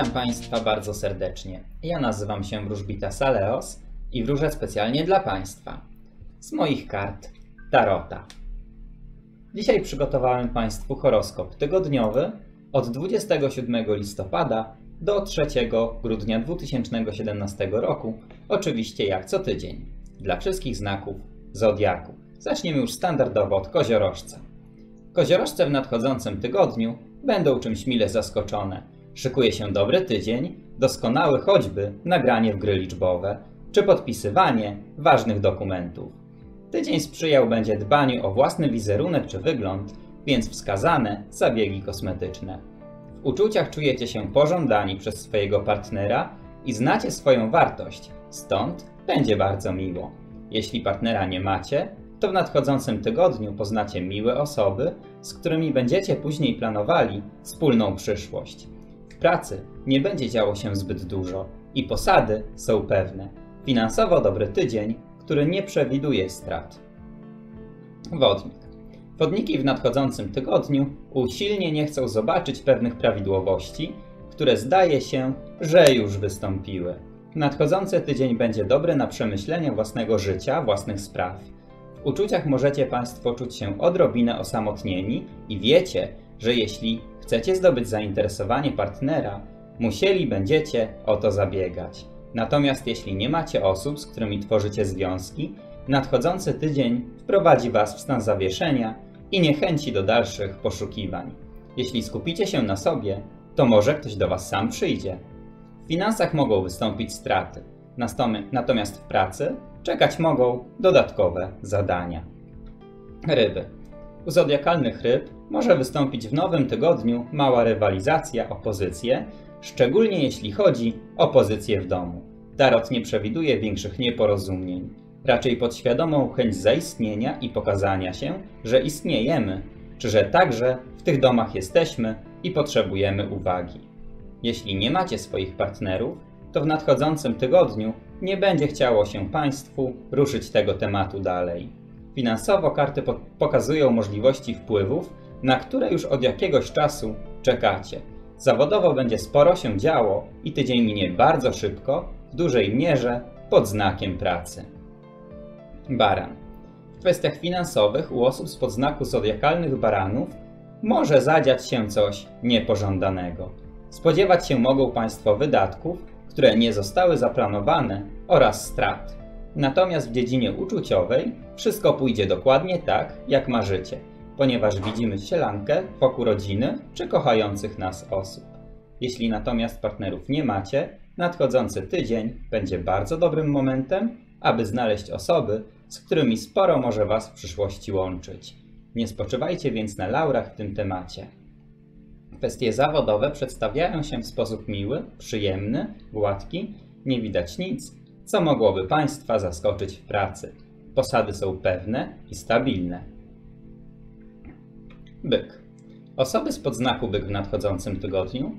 Witam Państwa bardzo serdecznie. Ja nazywam się Wróżbita Saleos i wróżę specjalnie dla Państwa z moich kart Tarota. Dzisiaj przygotowałem Państwu horoskop tygodniowy od 27 listopada do 3 grudnia 2017 roku, oczywiście jak co tydzień, dla wszystkich znaków Zodiaku. Zaczniemy już standardowo od koziorożca. Koziorożce w nadchodzącym tygodniu będą czymś mile zaskoczone. Szykuje się dobry tydzień, doskonały choćby nagranie w gry liczbowe czy podpisywanie ważnych dokumentów. Tydzień sprzyjał będzie dbaniu o własny wizerunek czy wygląd, więc wskazane zabiegi kosmetyczne. W uczuciach czujecie się pożądani przez swojego partnera i znacie swoją wartość, stąd będzie bardzo miło. Jeśli partnera nie macie, to w nadchodzącym tygodniu poznacie miłe osoby, z którymi będziecie później planowali wspólną przyszłość. Pracy nie będzie działo się zbyt dużo i posady są pewne. Finansowo dobry tydzień, który nie przewiduje strat. Wodnik. Wodniki w nadchodzącym tygodniu usilnie nie chcą zobaczyć pewnych prawidłowości, które zdaje się, że już wystąpiły. Nadchodzący tydzień będzie dobry na przemyślenie własnego życia, własnych spraw. W uczuciach możecie Państwo czuć się odrobinę osamotnieni i wiecie, że jeśli chcecie zdobyć zainteresowanie partnera, musieli będziecie o to zabiegać. Natomiast jeśli nie macie osób, z którymi tworzycie związki, nadchodzący tydzień wprowadzi Was w stan zawieszenia i niechęci do dalszych poszukiwań. Jeśli skupicie się na sobie, to może ktoś do Was sam przyjdzie. W finansach mogą wystąpić straty, natomiast w pracy czekać mogą dodatkowe zadania. Ryby. U zodiakalnych ryb może wystąpić w nowym tygodniu mała rywalizacja o pozycję, szczególnie jeśli chodzi o pozycję w domu. Tarot nie przewiduje większych nieporozumień, raczej podświadomą chęć zaistnienia i pokazania się, że istniejemy, czy że także w tych domach jesteśmy i potrzebujemy uwagi. Jeśli nie macie swoich partnerów, to w nadchodzącym tygodniu nie będzie chciało się Państwu ruszyć tego tematu dalej. Finansowo karty po pokazują możliwości wpływów, na które już od jakiegoś czasu czekacie. Zawodowo będzie sporo się działo i tydzień minie bardzo szybko, w dużej mierze pod znakiem pracy. Baran. W kwestiach finansowych u osób z podznaku zodiakalnych baranów może zadziać się coś niepożądanego. Spodziewać się mogą Państwo wydatków, które nie zostały zaplanowane oraz strat. Natomiast w dziedzinie uczuciowej wszystko pójdzie dokładnie tak, jak marzycie, ponieważ widzimy sielankę wokół rodziny czy kochających nas osób. Jeśli natomiast partnerów nie macie, nadchodzący tydzień będzie bardzo dobrym momentem, aby znaleźć osoby, z którymi sporo może Was w przyszłości łączyć. Nie spoczywajcie więc na laurach w tym temacie. Kwestie zawodowe przedstawiają się w sposób miły, przyjemny, gładki, nie widać nic, co mogłoby Państwa zaskoczyć w pracy. Posady są pewne i stabilne. Byk. Osoby z podznaku byk w nadchodzącym tygodniu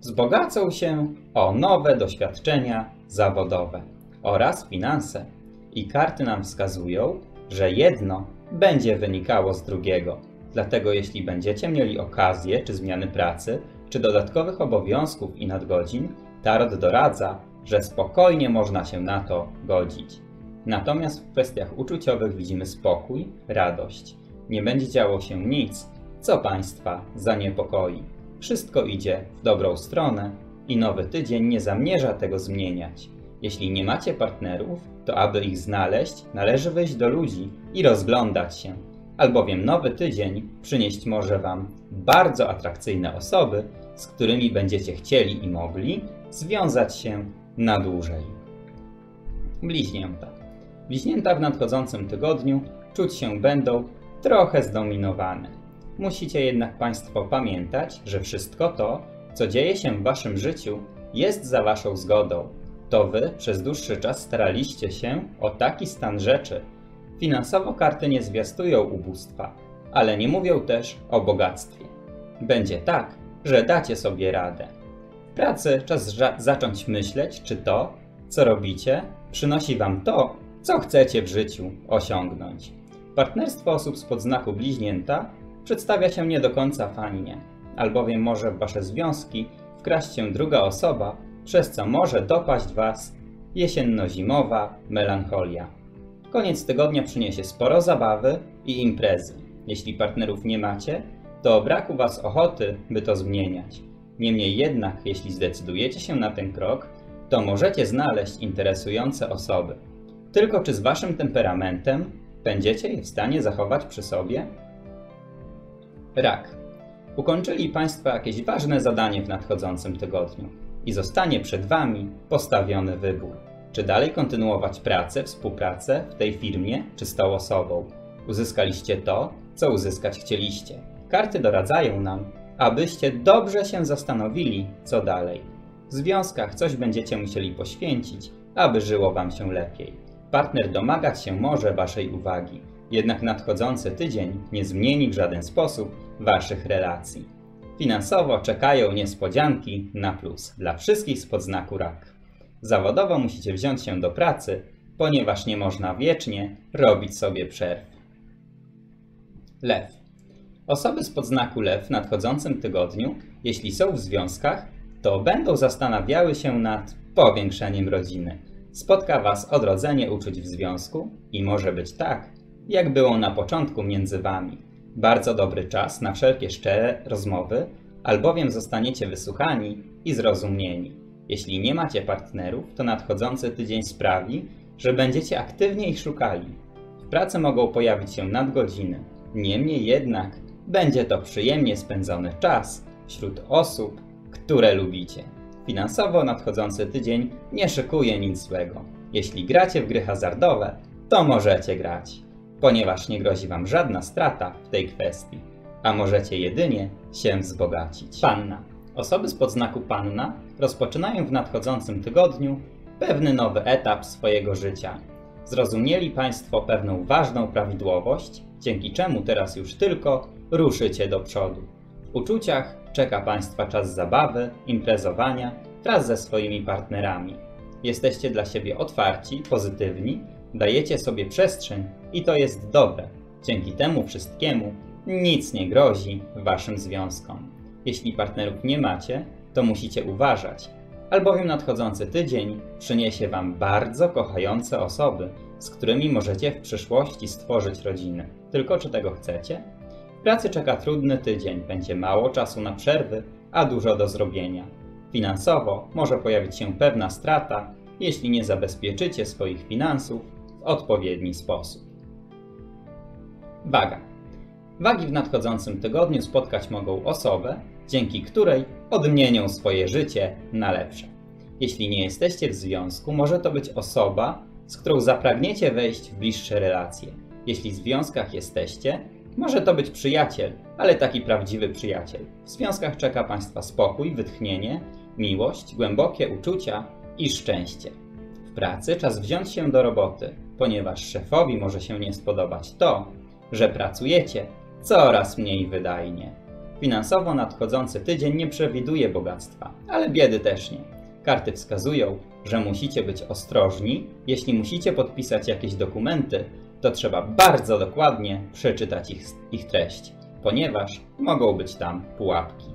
wzbogacą się o nowe doświadczenia zawodowe oraz finanse. I karty nam wskazują, że jedno będzie wynikało z drugiego. Dlatego jeśli będziecie mieli okazję czy zmiany pracy, czy dodatkowych obowiązków i nadgodzin, Tarot doradza, że spokojnie można się na to godzić. Natomiast w kwestiach uczuciowych widzimy spokój, radość. Nie będzie działo się nic, co Państwa zaniepokoi. Wszystko idzie w dobrą stronę i nowy tydzień nie zamierza tego zmieniać. Jeśli nie macie partnerów, to aby ich znaleźć, należy wyjść do ludzi i rozglądać się, albowiem nowy tydzień przynieść może Wam bardzo atrakcyjne osoby, z którymi będziecie chcieli i mogli związać się na dłużej. Bliźnięta. Bliźnięta w nadchodzącym tygodniu czuć się będą trochę zdominowane. Musicie jednak Państwo pamiętać, że wszystko to, co dzieje się w Waszym życiu, jest za Waszą zgodą. To Wy przez dłuższy czas staraliście się o taki stan rzeczy. Finansowo karty nie zwiastują ubóstwa, ale nie mówią też o bogactwie. Będzie tak, że dacie sobie radę. W pracy czas zacząć myśleć, czy to, co robicie, przynosi Wam to, co chcecie w życiu osiągnąć. Partnerstwo osób z podznaku bliźnięta przedstawia się nie do końca fajnie, albowiem może Wasze związki wkraść się druga osoba, przez co może dopaść Was jesienno-zimowa melancholia. Koniec tygodnia przyniesie sporo zabawy i imprezy. Jeśli partnerów nie macie, to brak u Was ochoty, by to zmieniać. Niemniej jednak, jeśli zdecydujecie się na ten krok, to możecie znaleźć interesujące osoby. Tylko czy z Waszym temperamentem będziecie je w stanie zachować przy sobie? Rak. Ukończyli Państwo jakieś ważne zadanie w nadchodzącym tygodniu i zostanie przed Wami postawiony wybór. Czy dalej kontynuować pracę, współpracę w tej firmie, czy z tą osobą? Uzyskaliście to, co uzyskać chcieliście. Karty doradzają nam, abyście dobrze się zastanowili, co dalej. W związkach coś będziecie musieli poświęcić, aby żyło Wam się lepiej. Partner domagać się może Waszej uwagi, jednak nadchodzący tydzień nie zmieni w żaden sposób Waszych relacji. Finansowo czekają niespodzianki na plus dla wszystkich z podznaku rak. Zawodowo musicie wziąć się do pracy, ponieważ nie można wiecznie robić sobie przerw. Lew. Osoby z podznaku lew w nadchodzącym tygodniu, jeśli są w związkach, to będą zastanawiały się nad powiększeniem rodziny. Spotka Was odrodzenie uczuć w związku i może być tak, jak było na początku między Wami. Bardzo dobry czas na wszelkie szczere rozmowy, albowiem zostaniecie wysłuchani i zrozumieni. Jeśli nie macie partnerów, to nadchodzący tydzień sprawi, że będziecie aktywnie ich szukali. W pracy mogą pojawić się nadgodziny. Niemniej jednak będzie to przyjemnie spędzony czas wśród osób, które lubicie. Finansowo nadchodzący tydzień nie szykuje nic złego. Jeśli gracie w gry hazardowe, to możecie grać, ponieważ nie grozi Wam żadna strata w tej kwestii, a możecie jedynie się wzbogacić. Panna. Osoby z podznaku Panna rozpoczynają w nadchodzącym tygodniu pewny nowy etap swojego życia. Zrozumieli Państwo pewną ważną prawidłowość, dzięki czemu teraz już tylko ruszycie do przodu. Uczuciach czeka Państwa czas zabawy, imprezowania wraz ze swoimi partnerami. Jesteście dla siebie otwarci, pozytywni, dajecie sobie przestrzeń i to jest dobre. Dzięki temu wszystkiemu nic nie grozi Waszym związkom. Jeśli partnerów nie macie, to musicie uważać, albowiem nadchodzący tydzień przyniesie Wam bardzo kochające osoby, z którymi możecie w przyszłości stworzyć rodziny. Tylko czy tego chcecie? Pracy czeka trudny tydzień, będzie mało czasu na przerwy, a dużo do zrobienia. Finansowo może pojawić się pewna strata, jeśli nie zabezpieczycie swoich finansów w odpowiedni sposób. Waga. Wagi w nadchodzącym tygodniu spotkać mogą osobę, dzięki której odmienią swoje życie na lepsze. Jeśli nie jesteście w związku, może to być osoba, z którą zapragniecie wejść w bliższe relacje. Jeśli w związkach jesteście, może to być przyjaciel, ale taki prawdziwy przyjaciel. W związkach czeka Państwa spokój, wytchnienie, miłość, głębokie uczucia i szczęście. W pracy czas wziąć się do roboty, ponieważ szefowi może się nie spodobać to, że pracujecie coraz mniej wydajnie. Finansowo nadchodzący tydzień nie przewiduje bogactwa, ale biedy też nie. Karty wskazują, że musicie być ostrożni, jeśli musicie podpisać jakieś dokumenty, to trzeba bardzo dokładnie przeczytać ich, ich treść, ponieważ mogą być tam pułapki.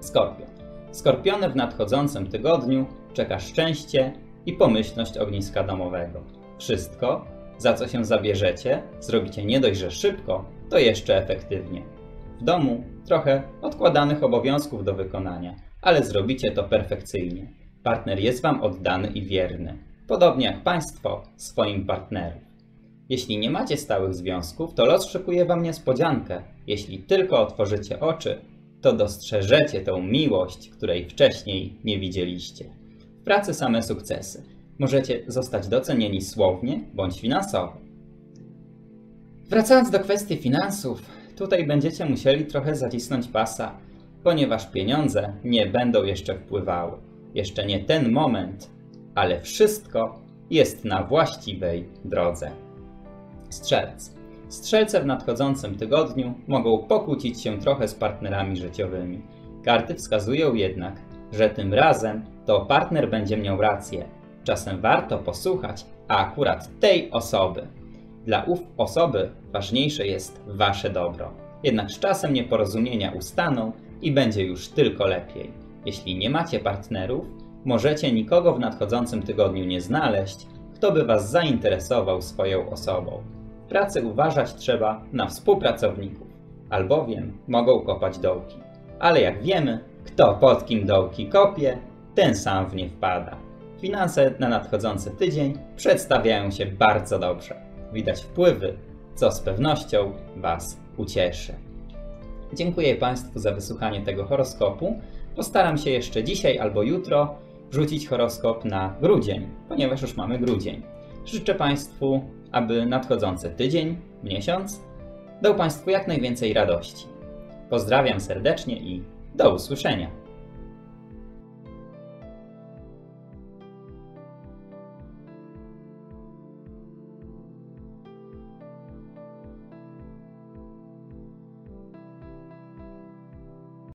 Skorpion. Skorpiony w nadchodzącym tygodniu czeka szczęście i pomyślność ogniska domowego. Wszystko, za co się zabierzecie, zrobicie nie dość, że szybko, to jeszcze efektywnie. W domu trochę odkładanych obowiązków do wykonania, ale zrobicie to perfekcyjnie. Partner jest Wam oddany i wierny, podobnie jak Państwo swoim partnerom. Jeśli nie macie stałych związków, to los szykuje Wam niespodziankę. Jeśli tylko otworzycie oczy, to dostrzeżecie tą miłość, której wcześniej nie widzieliście. W pracy same sukcesy. Możecie zostać docenieni słownie bądź finansowo. Wracając do kwestii finansów, tutaj będziecie musieli trochę zacisnąć pasa, ponieważ pieniądze nie będą jeszcze wpływały. Jeszcze nie ten moment, ale wszystko jest na właściwej drodze. Strzelec. Strzelce w nadchodzącym tygodniu mogą pokłócić się trochę z partnerami życiowymi. Karty wskazują jednak, że tym razem to partner będzie miał rację. Czasem warto posłuchać akurat tej osoby. Dla ów osoby ważniejsze jest wasze dobro. Jednak z czasem nieporozumienia ustaną i będzie już tylko lepiej. Jeśli nie macie partnerów, możecie nikogo w nadchodzącym tygodniu nie znaleźć, kto by Was zainteresował swoją osobą. Pracy uważać trzeba na współpracowników, albowiem mogą kopać dołki. Ale jak wiemy, kto pod kim dołki kopie, ten sam w nie wpada. Finanse na nadchodzący tydzień przedstawiają się bardzo dobrze. Widać wpływy, co z pewnością Was ucieszy. Dziękuję Państwu za wysłuchanie tego horoskopu. Postaram się jeszcze dzisiaj albo jutro wrzucić horoskop na grudzień, ponieważ już mamy grudzień. Życzę Państwu, aby nadchodzący tydzień, miesiąc dał Państwu jak najwięcej radości. Pozdrawiam serdecznie i do usłyszenia.